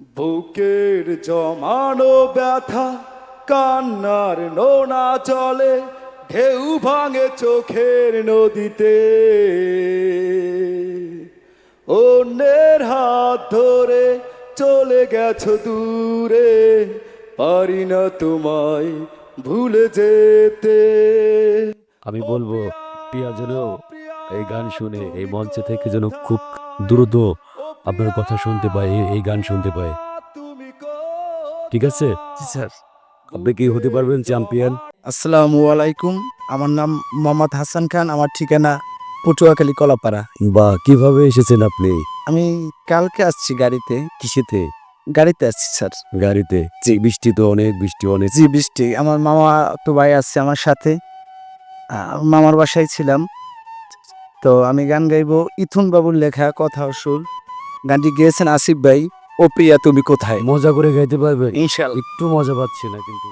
বুকের জমানো ব্যথা কান্নার নোনা চলে ঢেউ ভাঙে চোখের নদীতে। অন্যের হাত ধরে চলে গেছো দূরে পারি না তোমায় ভুলে যেতে। আমি বলব প্রিয়া যেন এই গান শুনে এই মঞ্চে থেকে যেন খুব দ্রুত আপনার কথা শুনতে পায় এই- গান শুনতে পায়। ঠিক আছে? স্যার। আপনি কি হতে পারবেন চ্যাম্পিয়ন? আসসালামু আলাইকুম। আমার নাম মোহাম্মদ হাসান খান আমার ঠিকানা পটুয়াখালী কলাপাড়া। বা কীভাবে এসেছেন আপনি? আমি কালকে আসছি গাড়িতে। কিসেতে? গাড়িতে আসছি স্যার। গাড়িতে? যে বৃষ্টি তো অনেক বৃষ্টি অনেক। জি বৃষ্টি। আমার মামা তো ভাই আসছে আমার সাথে। মামার বাসায় ছিলাম। তো আমি গান গাইবো। ইথুন বাবুর লেখা কথা ও সুর। গানটি গেয়েছেন আসিফ ভাই ও প্রিয়া তুমি কোথায়? মজা করে গাইতে পারবে। ইনশাল্লাহ একটু মজা পাচ্ছি না কিন্তু।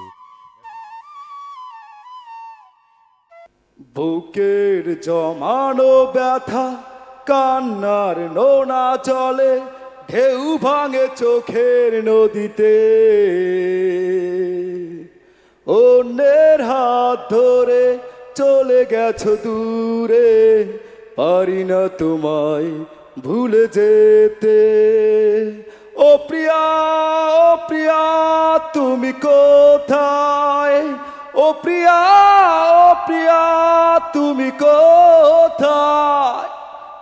বুকের জমানো ব্যথা কান্নার নোনা চলে ঢেউ ভাঙে চোখের নদীতে। অন্যের হাত ধরে চলে গেছো দূরে পারি না তোমায় ভুলে যেতে। ও প্রিয়া ও প্রিয়া, তুমি কোথায়? ও প্রিয়া ও প্রিয়া, তুমি কোথায়?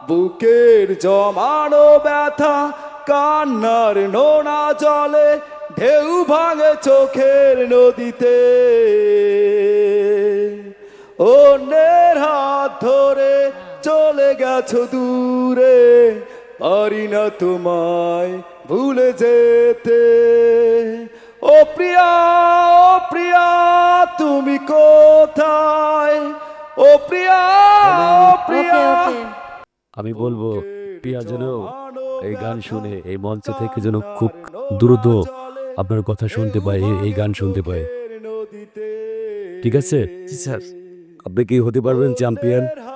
বুকের জমানো ব্যথা, কান্নার নোনা জলে, ঢেউ ভাঙে চোখের নদীতে। অন্যের হাত ধরে চলে গেছো দূরে পারি না তোমায় ভুলে যেতে। ও প্রিয়া ও প্রিয়া তুমি কোথায়? ও প্রিয়া ও প্রিয়া। আমি বলব প্রিয়া যেন এই গান শুনে এই মঞ্চ থেকে যেন খুব দ্রুত আপনার কথা শুনতে পায় এই- গান শুনতে পায়। ঠিক আছে? জি স্যার। আপনি কি হতে পারবেন চ্যাম্পিয়ন?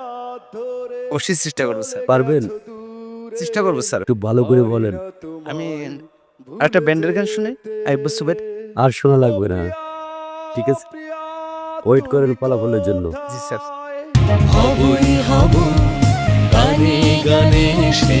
অবশ্যই চেষ্টা করব স্যার। পারবেন? চেষ্টা করব স্যার। একটু ভালো করে বলেন। আমি একটা ব্যান্ডের গান শুনে আইব সুবেদ। আর শোনা লাগবে না। ঠিক আছে? ওয়েট করেন ফলাফলের জন্য। জি স্যার। হবই হব গানে গানে সে